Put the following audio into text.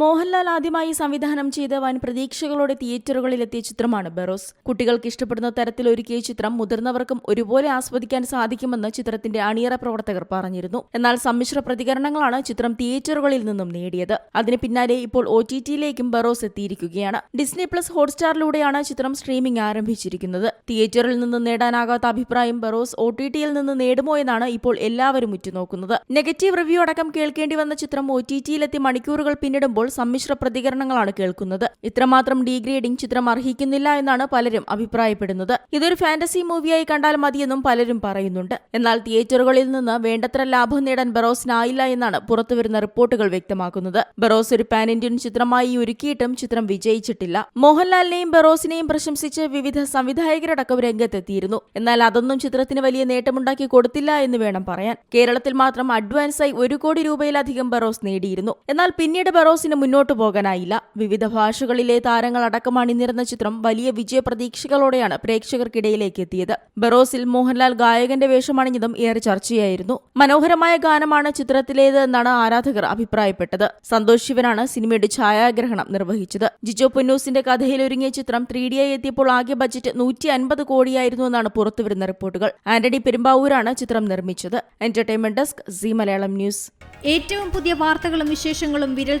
മോഹൻലാൽ ആദ്യമായി സംവിധാനം ചെയ്ത വൻ പ്രതീക്ഷകളോടെ തിയേറ്ററുകളിലെത്തിയ ചിത്രമാണ് ബെറോസ്. കുട്ടികൾക്ക് ഇഷ്ടപ്പെടുന്ന തരത്തിൽ ഒരുക്കിയ ചിത്രം മുതിർന്നവർക്കും ഒരുപോലെ ആസ്വദിക്കാൻ സാധിക്കുമെന്ന് ചിത്രത്തിന്റെ അണിയറ പ്രവർത്തകർ പറഞ്ഞിരുന്നു. എന്നാൽ സമ്മിശ്ര പ്രതികരണങ്ങളാണ് ചിത്രം തിയേറ്ററുകളിൽ നിന്നും നേടിയത്. അതിന് പിന്നാലെ ഇപ്പോൾ ഒ ടി ടിയിലേക്കും ബെറോസ് എത്തിയിരിക്കുകയാണ്. ഡിസ്നി പ്ലസ് ഹോട്ട്സ്റ്റാറിലൂടെയാണ് ചിത്രം സ്ട്രീമിംഗ് ആരംഭിച്ചിരിക്കുന്നത്. തിയേറ്ററിൽ നിന്ന് നേടാനാകാത്ത അഭിപ്രായം ബെറോസ് ഒ ടി ടിയിൽ നിന്ന് നേടുമോ എന്നാണ് ഇപ്പോൾ എല്ലാവരും ഉറ്റുനോക്കുന്നത്. നെഗറ്റീവ് റിവ്യൂ അടക്കം കേൾക്കേണ്ടി വന്ന ചിത്രം ഒ ടി ടിയിലെത്തി മണിക്കൂറുകൾ പിന്നിടുമ്പോൾ സമ്മിശ്ര പ്രതികരണങ്ങളാണ് കേൾക്കുന്നത്. ഇത്രമാത്രം ഡീഗ്രേഡിംഗ് ചിത്രം അർഹിക്കുന്നില്ല എന്നാണ് പലരും അഭിപ്രായപ്പെടുന്നത്. ഇതൊരു ഫാന്റസി മൂവിയായി കണ്ടാൽ മതിയെന്നും പലരും പറയുന്നുണ്ട്. എന്നാൽ തിയേറ്ററുകളിൽ നിന്ന് വേണ്ടത്ര ലാഭം നേടാൻ ബറോസിനായില്ല എന്നാണ് പുറത്തുവരുന്ന റിപ്പോർട്ടുകൾ വ്യക്തമാക്കുന്നത്. ബറോസ് ഒരു പാൻ ഇന്ത്യൻ ചിത്രമായി ഒരുക്കിയിട്ടും ചിത്രം വിജയിച്ചിട്ടില്ല. മോഹൻലാലിനെയും ബറോസിനെയും പ്രശംസിച്ച് വിവിധ സംവിധായകരടക്കം രംഗത്തെത്തിയിരുന്നു. എന്നാൽ അതൊന്നും ചിത്രത്തിന് വലിയ നേട്ടമുണ്ടാക്കി കൊടുത്തില്ല എന്ന് വേണം പറയാൻ. കേരളത്തിൽ മാത്രം അഡ്വാൻസായി ഒരു കോടി രൂപയിലധികം ബറോസ് നേടിയിരുന്നു. എന്നാൽ പിന്നീട് ബെറോസിന് മുന്നോട്ടു പോകാനായില്ല. വിവിധ ഭാഷകളിലെ താരങ്ങൾ അടക്കം അണിനിരന്ന ചിത്രം വലിയ വിജയ പ്രതീക്ഷകളോടെയാണ് പ്രേക്ഷകർക്കിടയിലേക്ക് എത്തിയത്. ബറോസിൽ മോഹൻലാൽ ഗായകന്റെ വേഷമണിഞ്ഞതും ഏറെ ചർച്ചയായിരുന്നു. മനോഹരമായ ഗാനമാണ് ചിത്രത്തിലേത് എന്നാണ് ആരാധകർ അഭിപ്രായപ്പെട്ടത്. സന്തോഷ് ശിവനാണ് സിനിമയുടെ ഛായാഗ്രഹണം നിർവഹിച്ചത്. ജിജോ പൊന്നൂസിന്റെ കഥയിലൊരുങ്ങിയ ചിത്രം ത്രീ ആയി എത്തിയപ്പോൾ ആകെ ബജറ്റ് നൂറ്റി അൻപത് കോടിയായിരുന്നു എന്നാണ് പുറത്തുവരുന്ന റിപ്പോർട്ടുകൾ. ആന്റണി പെരുമ്പാവൂരാണ് ചിത്രം നിർമ്മിച്ചത്. Entertainment desk Zee Malayalam news. ഏറ്റവും പുതിയ വാർത്തകളും വിശേഷങ്ങളും വിരൽ